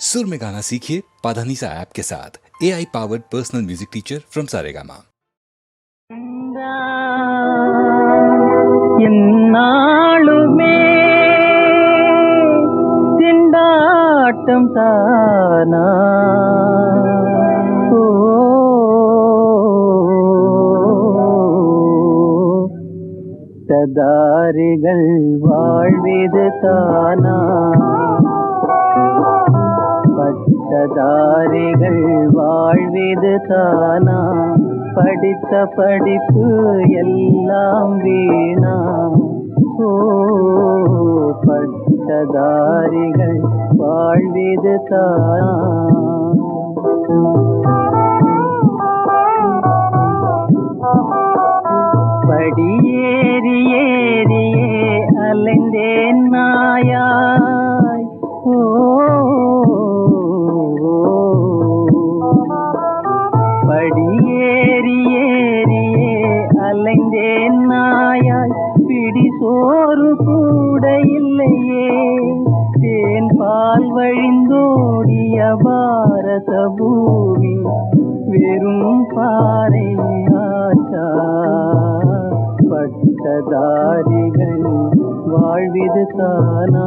सुर में गाना सीखिए पाधानीसा ऐप के साथ। A I powered personal music teacher from Saregama തിണ്ടാട്ടം താനാ തദാരികൾ വാഴ്വിത് താനാ பட்டதாரிகள் வாழ்விது தானா? படித்த படிப்பு எல்லாம் வீணா? ஓ பட்டதாரிகள் வாழ்விது தானா? தேன் வழிந்தோடிய பாரத பூமி வெறும் பாறை ஆச்சா பட்டதாரிகள் வாழ்விது தானா?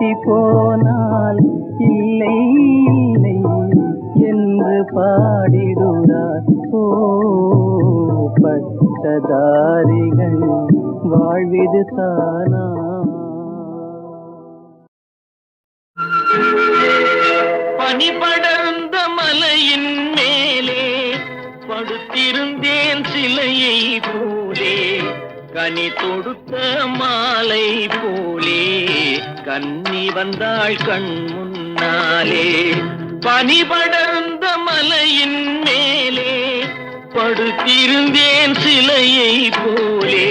கிட்டி போனால் இல்லை இல்லை என்று பாடிடுறார் ஓ பட்டதாரிகள் வாழ்விது தானா? பனிபடர்ந்த மலையின் மேலே படுத்திருந்தேன் சிலையை போலே. கனி தொடுத்த மாலை போலே. கன்னி வந்தாள் கண் முன்னாலே பனிபடர்ந்த மலையின் மேலே படுத்திருந்தேன் சிலையை போலே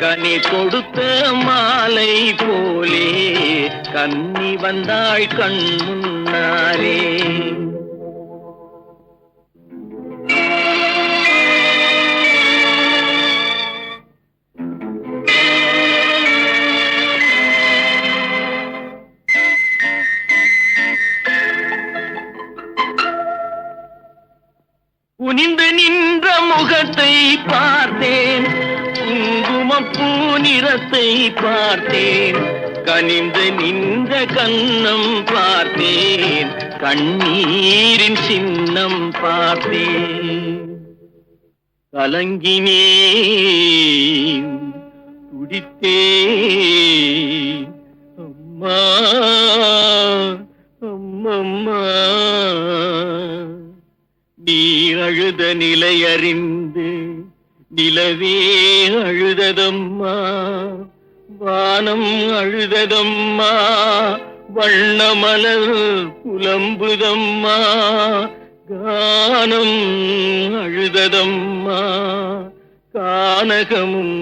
கனி கொடுத்த மாலை போலே கன்னி வந்தாள் கண் முன்னாலே நிறத்தை பார்த்தேன் குங்குமப்பூ நிறத்தை பார்த்தேன் கனிந்து நின்ற கண்ணம் பார்த்தேன் கண்ணீரின் சின்னம் பார்த்தேன். கலங்கினேன் துடித்தேன். அம்மா அம்மம்மா நீ அழுத நிலையறிந்து நிலவே அழுததம்மா வானம் அழுததம்மா வண்ணமலர் புலம்புதம்மா கானம் அழுததம்மா கானகமும்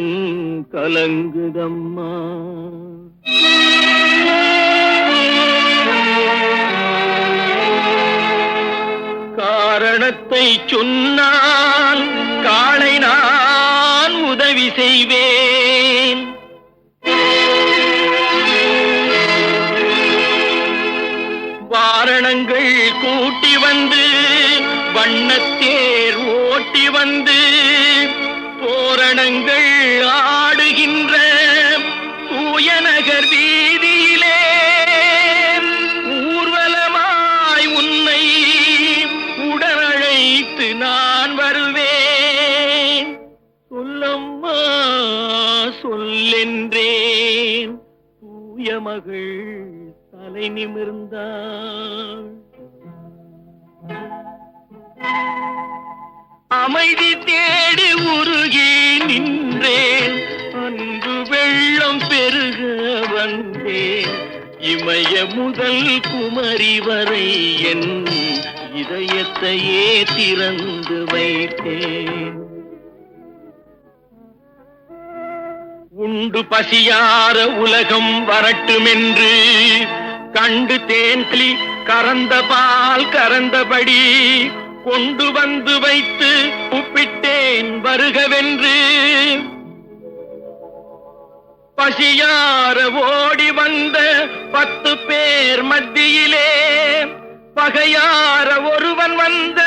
கலங்குதம்மா. காரணத்தை சொன்னால் காளை நான் உதவி செய்வேன். வாரணங்கள் கூட்டி வந்து வண்ணத்தேர் ஓட்டி வந்து போரணங்கள் அம்மா சொல்லென்றேன். தூய மகள் தலை நிமிர்ந்தாள். அமைதி தேடி உருகி நின்றேன். அன்பு வெள்ளம் பெருக வந்தேன். இமய முதல் குமரி வரை என் இதயத்தையே திறந்து வைத்தேன். உண்டு பசியார உலகம் வரட்டுமென்று. கண்டு தேன்களி கறந்த பால் கறந்தபடி கொண்டு வந்து வைத்து உப்பிட்டேன் வருகவென்று. பசியார ஓடி வந்த பத்து பேர் மத்தியிலே பகையார ஒருவன் வந்த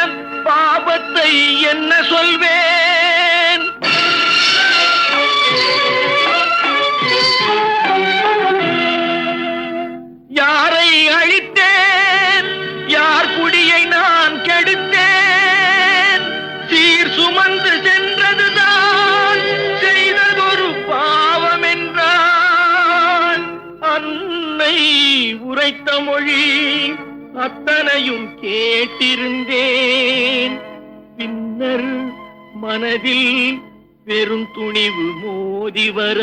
பாபத்தை என்ன சொல்வேன்? நான் கெடுத்தேன். சீர் சுமந்து சென்றதுதான் செய்ததொரு பாவம் என்றான் அன்னை உரைத்த மொழி அத்தனையும் கேட்டிருந்தேன். பின்னர் மனதில் பெரும் துணிவு மோதி வர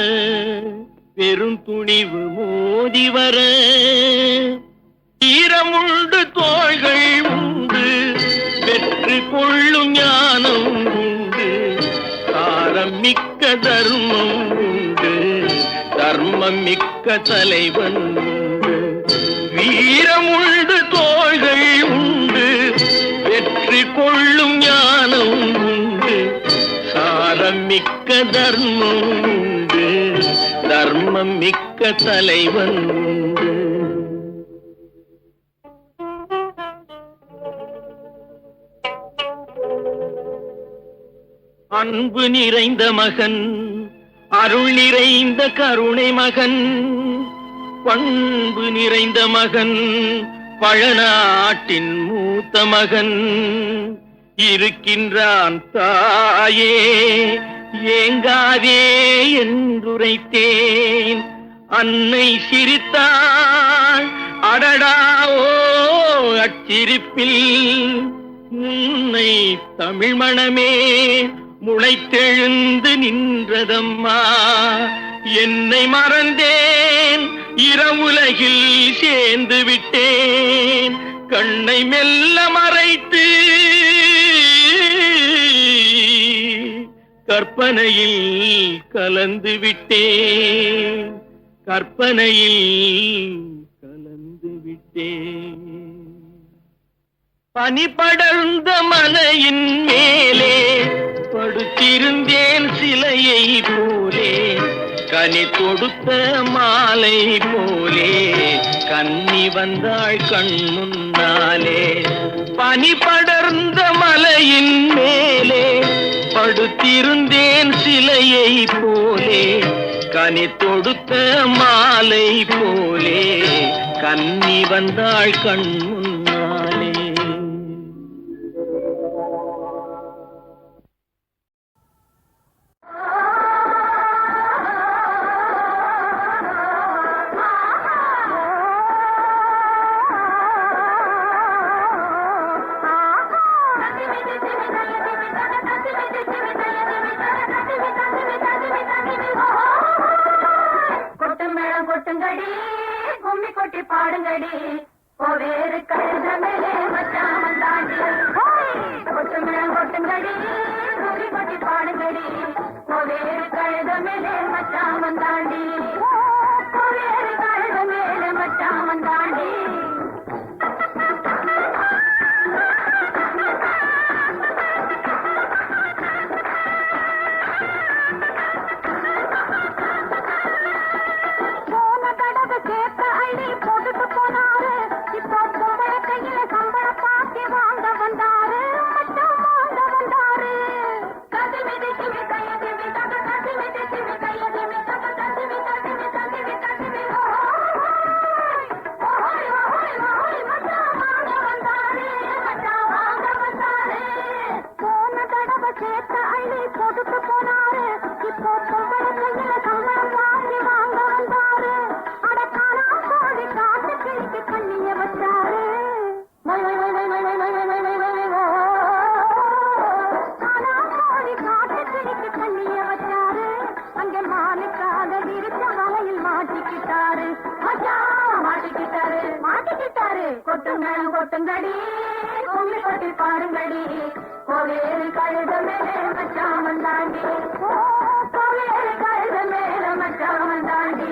பெரும் துணிவு மோதி வர ஈரமுண்டு தோள்கள் உண்டு. வெற்றி கொள்ளும் ஞானம் உண்டு. தாரம் மிக்க தர்மம் உண்டு. தர்மம் மிக்க தலைவன் உண்டு. வீரமுண்டு தோள்கள் உண்டு. வெற்றி கொள்ளும் ஞானம் உண்டு. சாரம் மிக்க தர்மம் உண்டு. தர்மம் மிக்க தலைவன் உண்டு. அன்பு நிறைந்த மகன் அருள் நிறைந்த கருணை மகன் பண்பு நிறைந்த மகன் பழநாட்டின் மூத்த மகன். இருக்கின்றான் தாயே ஏங்காதே என்றுரைத்தேன். அன்னை சிரித்தாள் அடடாவோ ஓ அச்சிரிப்பில் உன்னை தமிழ் மணமே. முளைத்தெழுந்து நின்றதம்மா. என்னை மறந்தேன் இரவுலகில் சேர்ந்து விட்டேன். கண்ணை மெல்ல மறைத்து கற்பனையில் கலந்து விட்டேன். கற்பனையில் கலந்து விட்டேன். பனி படர்ந்த மலையின் மேலே படுத்திருந்தேன் சிலையை போலே. கனி கொடுத்த மாலை போலே. கண்ணி வந்தாள் கண்முன்னாலே. பனி படர்ந்த மலையின் மேலே படுத்திருந்தேன் சிலையை போலே. கனி தொடுத்த மாலை போலே. கன்னி வந்தாள் கண் கொட்டுங்கடி கும்மி கொட்டி பாடுங்கடி. வேறு கழுதமே மேலே மச்சான் வந்தாண்டி கொட்டும் கொட்டுங்கடி கும்மி கொட்டி பாடுங்கடி. கொட்டுங்க கொட்டுங்கடி கும்மி கொட்டி பாருங்கடி. கோவேறு கழுத மேலே மச்சாமன் தாண்டி. கோவேறு கழுத மேல மச்சாமன் தாண்டி.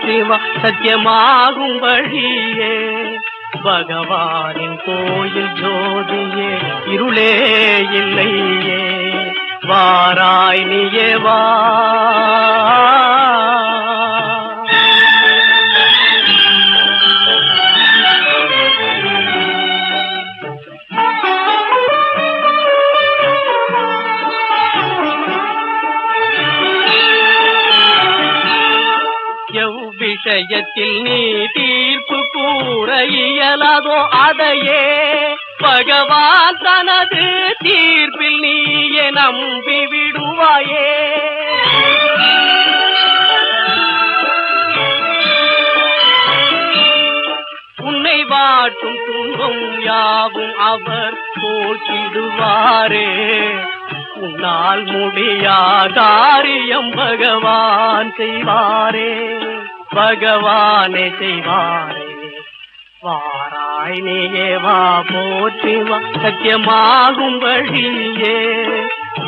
போற்றி சத்தியமாகும் வழியே. பகவானின் கோயில் ஜோதியே இருளே இல்லையே. வாராய் நீயே வா. எவ்விஷயத்தில் நீ தீர்ப்பு கூற இயலாதோ அதையே. பகவான் தனது தீர்ப்பில் நீயே நம்பி விடுவாயே. உன்னை வாட்டும் துன்பம் யாவும் அவர் போக்கிடுவாரே உன்னால் முடியா காரியம் பகவான் செய்வாரே. பகவானே செய்வாரே. வாராய் நீயே வா போற்றி சத்தியமாகும் வழியே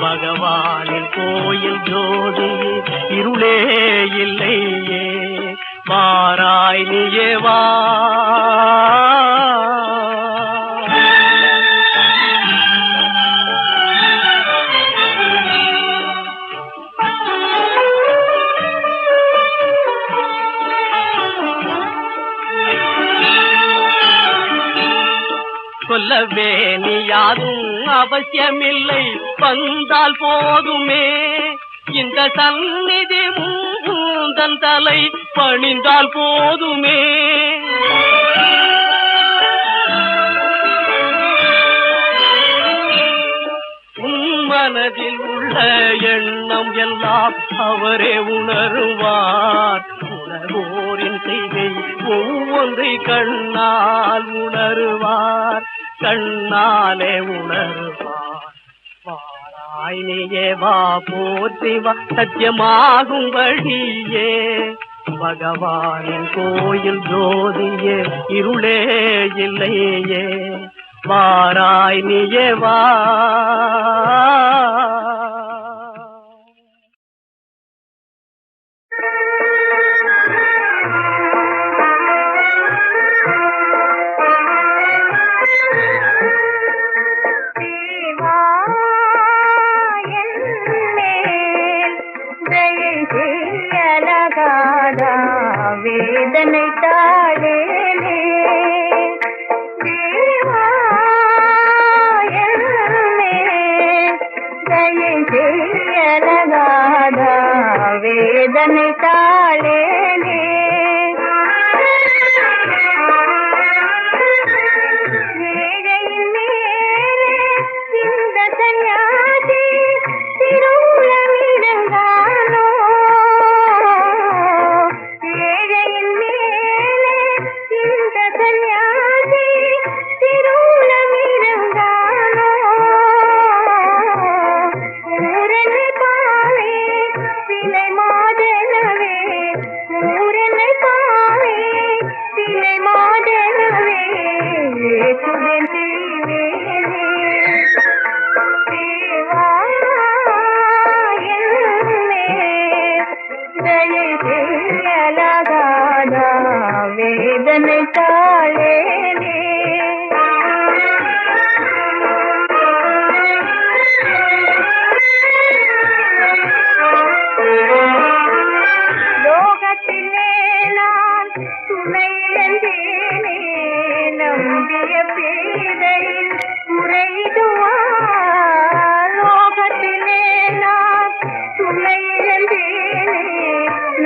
பகவானின் கோயில் ஜோதி இருளே இல்லையே. வாராய் நீயே வா. சொல்லவே நீ யாரும் அவசியமில்லை. வந்தால் போதுமே. இந்த சந்நிதி முந்தன் தலை பணிந்தால் போதுமே. மனதில் உள்ள எண்ணம் எல்லாம் அவரே உணருவார். உணர்வோரின் செய்கை ஒவ்வொன்றை கண்ணால் உணருவார். கண்ணாலே உணருவார். வாராய் நீயே வா போற்றி வா சத்தியமாகும் வழியே. பகவானின் கோயில் ஜோதியே இருளே இல்லையே. வாராய் நீயே வா. தயை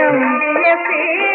நம்பிய பேதையில்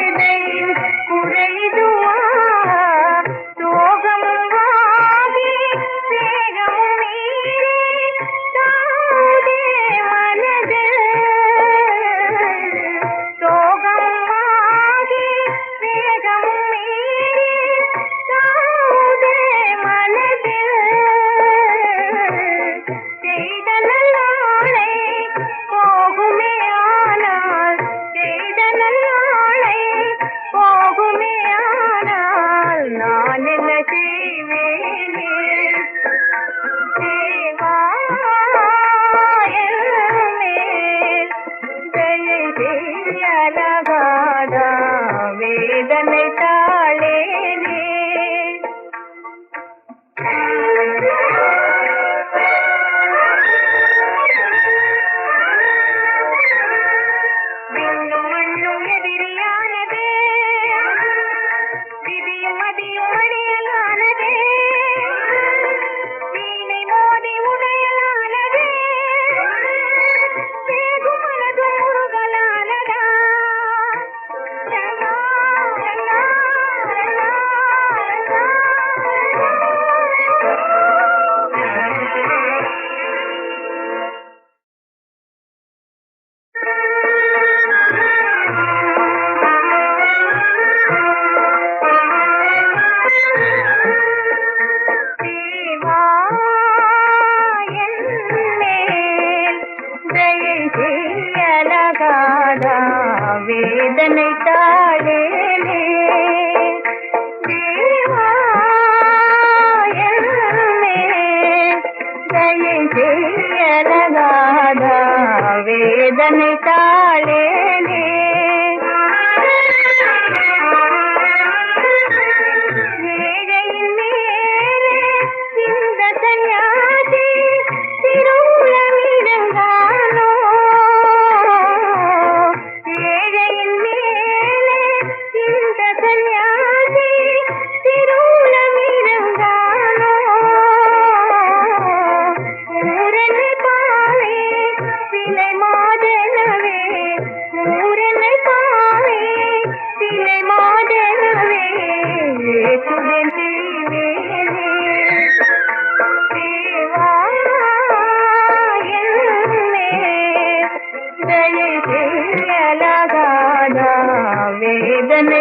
வேதனை